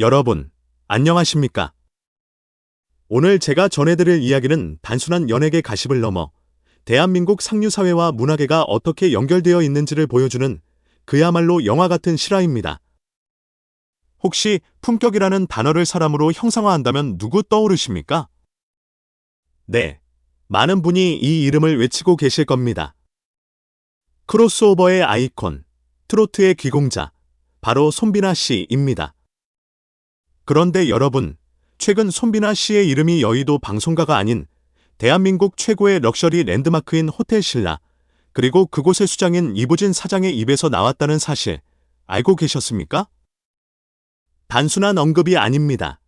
여러분, 안녕하십니까? 오늘 제가 전해드릴 이야기는 단순한 연예계 가십을 넘어 대한민국 상류사회와 문화계가 어떻게 연결되어 있는지를 보여주는 그야말로 영화 같은 실화입니다. 혹시 품격이라는 단어를 사람으로 형상화한다면 누구 떠오르십니까? 네, 많은 분이 이 이름을 외치고 계실 겁니다. 크로스오버의 아이콘, 트로트의 귀공자, 바로 손비나 씨입니다. 그런데 여러분, 최근 손비나 씨의 이름이 여의도 방송가가 아닌 대한민국 최고의 럭셔리 랜드마크인 호텔 신라, 그리고 그곳의 수장인 이부진 사장의 입에서 나왔다는 사실 알고 계셨습니까? 단순한 언급이 아닙니다.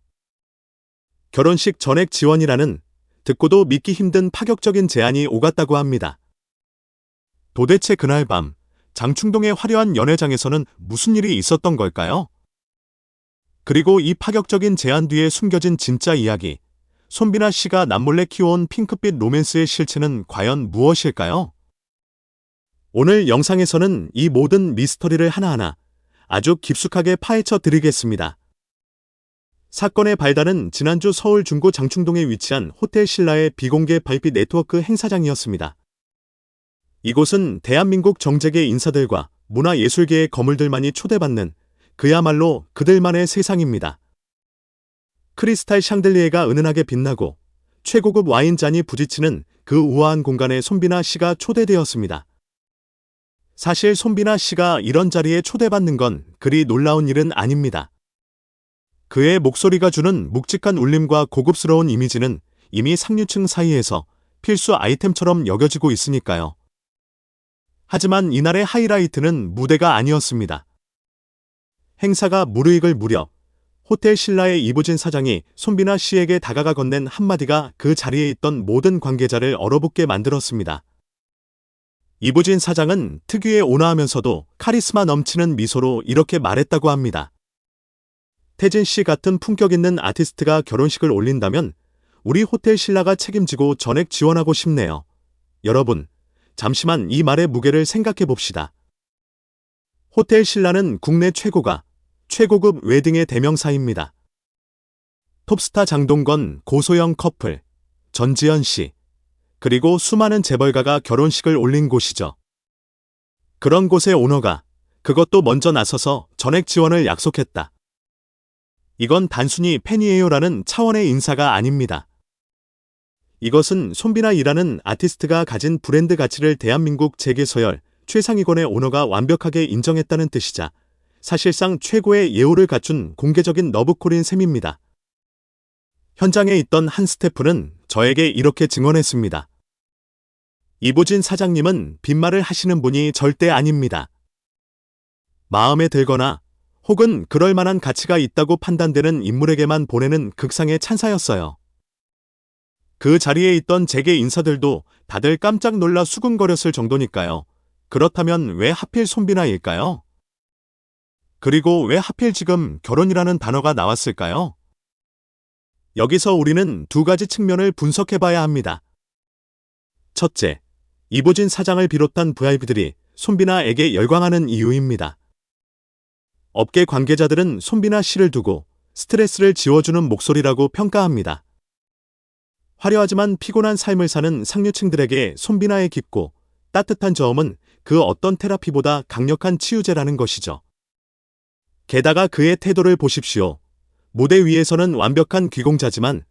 결혼식 전액 지원이라는 듣고도 믿기 힘든 파격적인 제안이 오갔다고 합니다. 도대체 그날 밤 장충동의 화려한 연회장에서는 무슨 일이 있었던 걸까요? 그리고 이 파격적인 제안 뒤에 숨겨진 진짜 이야기, 손비나 씨가 남몰래 키워온 핑크빛 로맨스의 실체는 과연 무엇일까요? 오늘 영상에서는 이 모든 미스터리를 하나하나 아주 깊숙하게 파헤쳐 드리겠습니다. 사건의 발단은 지난주 서울 중구 장충동에 위치한 호텔 신라의 비공개 발빛 네트워크 행사장이었습니다. 이곳은 대한민국 정재계 인사들과 문화예술계의 거물들만이 초대받는 그야말로 그들만의 세상입니다. 크리스탈 샹들리에가 은은하게 빛나고 최고급 와인잔이 부딪히는 그 우아한 공간에 손비나 씨가 초대되었습니다. 사실 손비나 씨가 이런 자리에 초대받는 건 그리 놀라운 일은 아닙니다. 그의 목소리가 주는 묵직한 울림과 고급스러운 이미지는 이미 상류층 사이에서 필수 아이템처럼 여겨지고 있으니까요. 하지만 이날의 하이라이트는 무대가 아니었습니다. 행사가 무르익을 무렵 호텔 신라의 이부진 사장이 손비나 씨에게 다가가 건넨 한마디가 그 자리에 있던 모든 관계자를 얼어붙게 만들었습니다. 이부진 사장은 특유의 온화하면서도 카리스마 넘치는 미소로 이렇게 말했다고 합니다. 태진 씨 같은 품격 있는 아티스트가 결혼식을 올린다면 우리 호텔 신라가 책임지고 전액 지원하고 싶네요. 여러분, 잠시만 이 말의 무게를 생각해 봅시다. 호텔 신라는 국내 최고가 최고급 웨딩의 대명사입니다. 톱스타 장동건, 고소영 커플, 전지현 씨, 그리고 수많은 재벌가가 결혼식을 올린 곳이죠. 그런 곳의 오너가 그것도 먼저 나서서 전액 지원을 약속했다. 이건 단순히 팬이에요라는 차원의 인사가 아닙니다. 이것은 손비나 이라는 아티스트가 가진 브랜드 가치를 대한민국 재계 서열 최상위권의 오너가 완벽하게 인정했다는 뜻이자 사실상 최고의 예우를 갖춘 공개적인 너브콜인 셈입니다. 현장에 있던 한 스태프는 저에게 이렇게 증언했습니다. 이보진 사장님은 빈말을 하시는 분이 절대 아닙니다. 마음에 들거나 혹은 그럴 만한 가치가 있다고 판단되는 인물에게만 보내는 극상의 찬사였어요. 그 자리에 있던 재계 인사들도 다들 깜짝 놀라 수근거렸을 정도니까요. 그렇다면 왜 하필 손비나일까요? 그리고 왜 하필 지금 결혼이라는 단어가 나왔을까요? 여기서 우리는 두 가지 측면을 분석해 봐야 합니다. 첫째, 이보진 사장을 비롯한 VIP들이 손비나에게 열광하는 이유입니다. 업계 관계자들은 손비나 씨를 두고 스트레스를 지워주는 목소리라고 평가합니다. 화려하지만 피곤한 삶을 사는 상류층들에게 손비나의 깊고 따뜻한 저음은 그 어떤 테라피보다 강력한 치유제라는 것이죠. 게다가 그의 태도를 보십시오. 무대 위에서는 완벽한 귀공자지만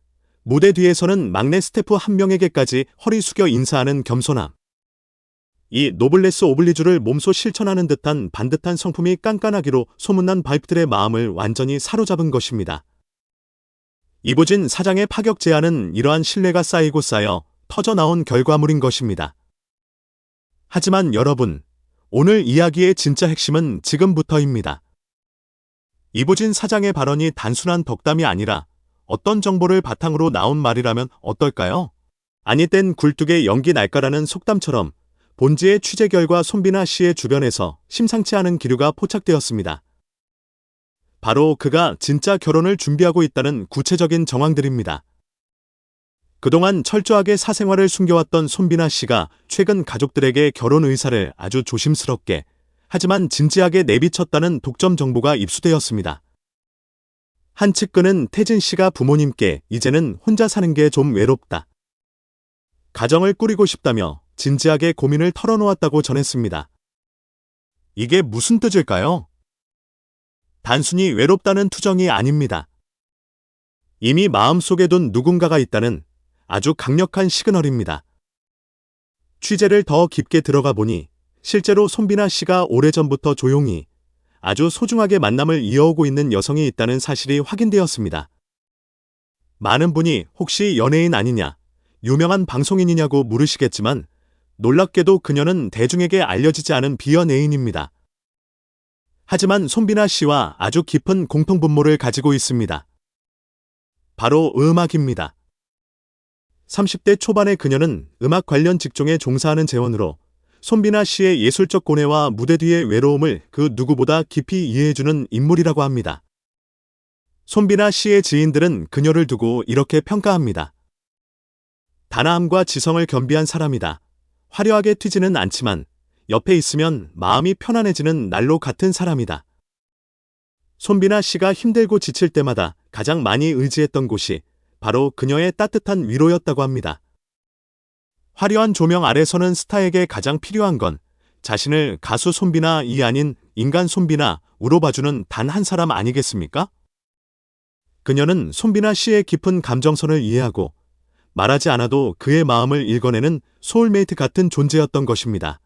무대 뒤에서는 막내 스태프 한 명에게까지 허리 숙여 인사하는 겸손함. 이 노블레스 오블리주를 몸소 실천하는 듯한 반듯한 성품이 깐깐하기로 소문난 바이프들의 마음을 완전히 사로잡은 것입니다. 이보진 사장의 파격 제안은 이러한 신뢰가 쌓이고 쌓여 터져나온 결과물인 것입니다. 하지만 여러분, 오늘 이야기의 진짜 핵심은 지금부터입니다. 이보진 사장의 발언이 단순한 덕담이 아니라 어떤 정보를 바탕으로 나온 말이라면 어떨까요? 아니 땐 굴뚝에 연기 날까라는 속담처럼 본지의 취재 결과 손비나 씨의 주변에서 심상치 않은 기류가 포착되었습니다. 바로 그가 진짜 결혼을 준비하고 있다는 구체적인 정황들입니다. 그동안 철저하게 사생활을 숨겨왔던 손비나 씨가 최근 가족들에게 결혼 의사를 아주 조심스럽게 하지만 진지하게 내비쳤다는 독점 정보가 입수되었습니다. 한 측근은 태진 씨가 부모님께 이제는 혼자 사는 게 좀 외롭다. 가정을 꾸리고 싶다며 진지하게 고민을 털어놓았다고 전했습니다. 이게 무슨 뜻일까요? 단순히 외롭다는 투정이 아닙니다. 이미 마음속에 둔 누군가가 있다는 아주 강력한 시그널입니다. 취재를 더 깊게 들어가 보니 실제로 손비나 씨가 오래전부터 조용히 아주 소중하게 만남을 이어오고 있는 여성이 있다는 사실이 확인되었습니다. 많은 분이 혹시 연예인 아니냐, 유명한 방송인이냐고 물으시겠지만 놀랍게도 그녀는 대중에게 알려지지 않은 비연예인입니다. 하지만 손비나 씨와 아주 깊은 공통분모를 가지고 있습니다. 바로 음악입니다. 30대 초반의 그녀는 음악 관련 직종에 종사하는 재원으로 손비나 씨의 예술적 고뇌와 무대 뒤의 외로움을 그 누구보다 깊이 이해해주는 인물이라고 합니다. 손비나 씨의 지인들은 그녀를 두고 이렇게 평가합니다. 단아함과 지성을 겸비한 사람이다. 화려하게 튀지는 않지만 옆에 있으면 마음이 편안해지는 날로 같은 사람이다. 손비나 씨가 힘들고 지칠 때마다 가장 많이 의지했던 곳이 바로 그녀의 따뜻한 위로였다고 합니다. 화려한 조명 아래 서는 스타에게 가장 필요한 건 자신을 가수 손비나 이 아닌 인간 손비나 우로 봐주는 단 한 사람 아니겠습니까? 그녀는 손비나 씨의 깊은 감정선을 이해하고 말하지 않아도 그의 마음을 읽어내는 소울메이트 같은 존재였던 것입니다.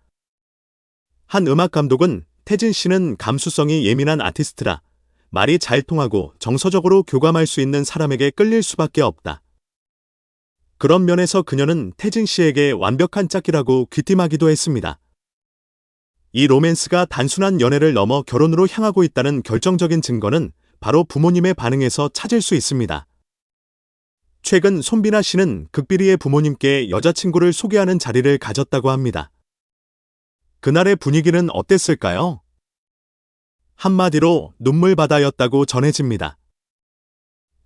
한 음악 감독은 태진 씨는 감수성이 예민한 아티스트라 말이 잘 통하고 정서적으로 교감할 수 있는 사람에게 끌릴 수밖에 없다. 그런 면에서 그녀는 태진 씨에게 완벽한 짝이라고 귀띔하기도 했습니다. 이 로맨스가 단순한 연애를 넘어 결혼으로 향하고 있다는 결정적인 증거는 바로 부모님의 반응에서 찾을 수 있습니다. 최근 손비나 씨는 극비리의 부모님께 여자친구를 소개하는 자리를 가졌다고 합니다. 그날의 분위기는 어땠을까요? 한마디로 눈물바다였다고 전해집니다.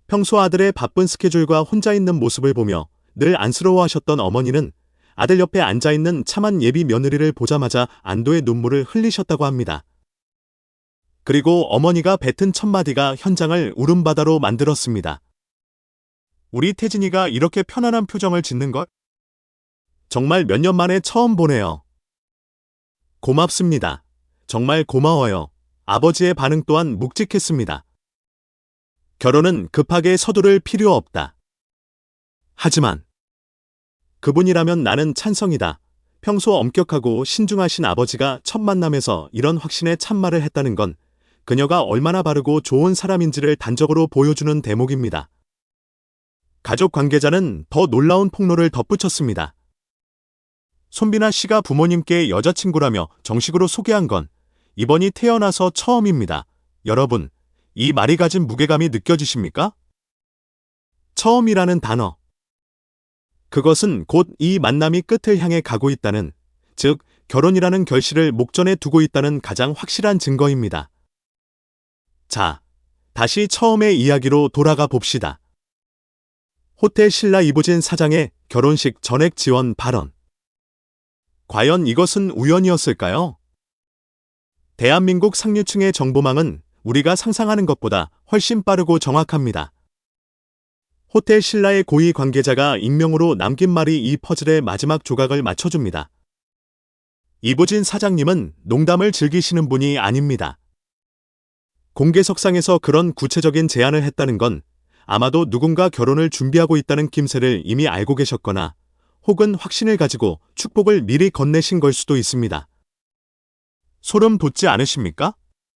평소 아들의 바쁜 스케줄과 혼자 있는 모습을 보며 늘 안쓰러워하셨던 어머니는 아들 옆에 앉아있는 참한 예비 며느리를 보자마자 안도의 눈물을 흘리셨다고 합니다. 그리고 어머니가 뱉은 첫마디가 현장을 울음바다로 만들었습니다. 우리 태진이가 이렇게 편안한 표정을 짓는 걸? 정말 몇 년 만에 처음 보네요. 고맙습니다. 정말 고마워요. 아버지의 반응 또한 묵직했습니다. 결혼은 급하게 서두를 필요 없다. 하지만 그분이라면 나는 찬성이다. 평소 엄격하고 신중하신 아버지가 첫 만남에서 이런 확신에 참말을 했다는 건 그녀가 얼마나 바르고 좋은 사람인지를 단적으로 보여주는 대목입니다. 가족 관계자는 더 놀라운 폭로를 덧붙였습니다. 손비나 씨가 부모님께 여자친구라며 정식으로 소개한 건 이번이 태어나서 처음입니다. 여러분, 이 말이 가진 무게감이 느껴지십니까? 처음이라는 단어. 그것은 곧 이 만남이 끝을 향해 가고 있다는, 즉, 결혼이라는 결실을 목전에 두고 있다는 가장 확실한 증거입니다. 자, 다시 처음의 이야기로 돌아가 봅시다. 호텔 신라 이부진 사장의 결혼식 전액 지원 발언. 과연 이것은 우연이었을까요? 대한민국 상류층의 정보망은 우리가 상상하는 것보다 훨씬 빠르고 정확합니다. 호텔 신라의 고위 관계자가 익명으로 남긴 말이 이 퍼즐의 마지막 조각을 맞춰줍니다. 이부진 사장님은 농담을 즐기시는 분이 아닙니다. 공개석상에서 그런 구체적인 제안을 했다는 건 아마도 누군가 결혼을 준비하고 있다는 김새를 이미 알고 계셨거나 혹은 확신을 가지고 축복을 미리 건네신 걸 수도 있습니다. 소름 돋지 않으십니까?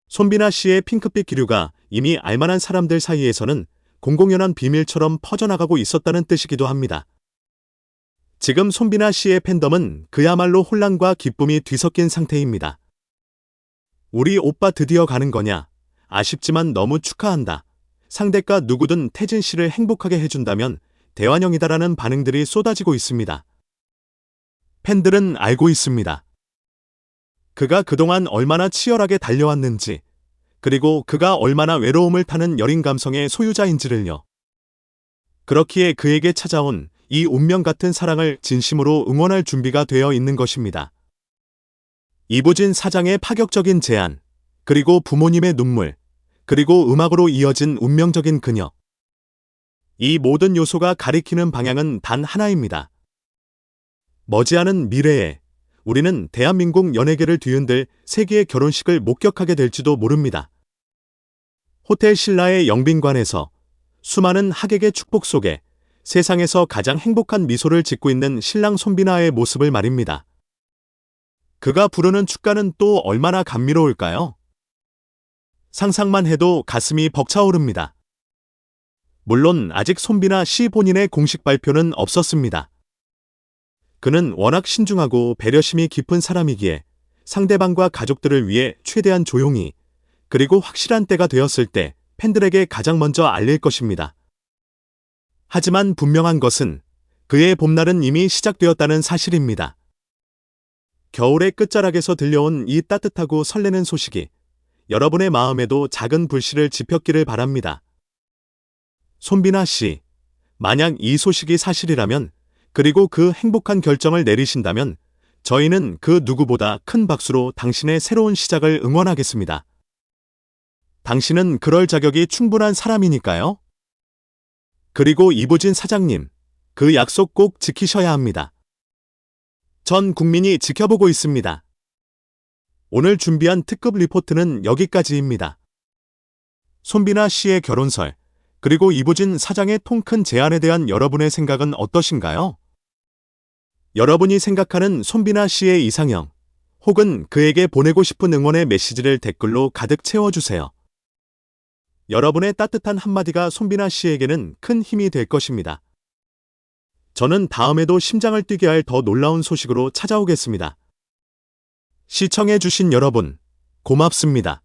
손비나 씨의 핑크빛 기류가 이미 알만한 사람들 사이에서는 공공연한 비밀처럼 퍼져나가고 있었다는 뜻이기도 합니다. 지금 손비나 씨의 팬덤은 그야말로 혼란과 기쁨이 뒤섞인 상태입니다. 우리 오빠 드디어 가는 거냐? 아쉽지만 너무 축하한다. 상대가 누구든 태진 씨를 행복하게 해준다면 대환영이다라는 반응들이 쏟아지고 있습니다. 팬들은 알고 있습니다. 그가 그동안 얼마나 치열하게 달려왔는지, 그리고 그가 얼마나 외로움을 타는 여린 감성의 소유자인지를요. 그렇기에 그에게 찾아온 이 운명 같은 사랑을 진심으로 응원할 준비가 되어 있는 것입니다. 이부진 사장의 파격적인 제안, 그리고 부모님의 눈물, 그리고 음악으로 이어진 운명적인 그녀. 이 모든 요소가 가리키는 방향은 단 하나입니다. 머지않은 미래에 우리는 대한민국 연예계를 뒤흔들 세계의 결혼식을 목격하게 될지도 모릅니다. 호텔 신라의 영빈관에서 수많은 하객의 축복 속에 세상에서 가장 행복한 미소를 짓고 있는 신랑 손비나의 모습을 말입니다. 그가 부르는 축가는 또 얼마나 감미로울까요? 상상만 해도 가슴이 벅차오릅니다. 물론 아직 손비나 씨 본인의 공식 발표는 없었습니다. 그는 워낙 신중하고 배려심이 깊은 사람이기에 상대방과 가족들을 위해 최대한 조용히 그리고 확실한 때가 되었을 때 팬들에게 가장 먼저 알릴 것입니다. 하지만 분명한 것은 그의 봄날은 이미 시작되었다는 사실입니다. 겨울의 끝자락에서 들려온 이 따뜻하고 설레는 소식이 여러분의 마음에도 작은 불씨를 지폈기를 바랍니다. 손비나 씨, 만약 이 소식이 사실이라면 그리고 그 행복한 결정을 내리신다면 저희는 그 누구보다 큰 박수로 당신의 새로운 시작을 응원하겠습니다. 당신은 그럴 자격이 충분한 사람이니까요. 그리고 이보진 사장님, 그 약속 꼭 지키셔야 합니다. 전 국민이 지켜보고 있습니다. 오늘 준비한 특급 리포트는 여기까지입니다. 손비나 씨의 결혼설, 그리고 이보진 사장의 통 큰 제안에 대한 여러분의 생각은 어떠신가요? 여러분이 생각하는 손비나 씨의 이상형, 혹은 그에게 보내고 싶은 응원의 메시지를 댓글로 가득 채워주세요. 여러분의 따뜻한 한마디가 손비나 씨에게는 큰 힘이 될 것입니다. 저는 다음에도 심장을 뛰게 할 더 놀라운 소식으로 찾아오겠습니다. 시청해주신 여러분, 고맙습니다.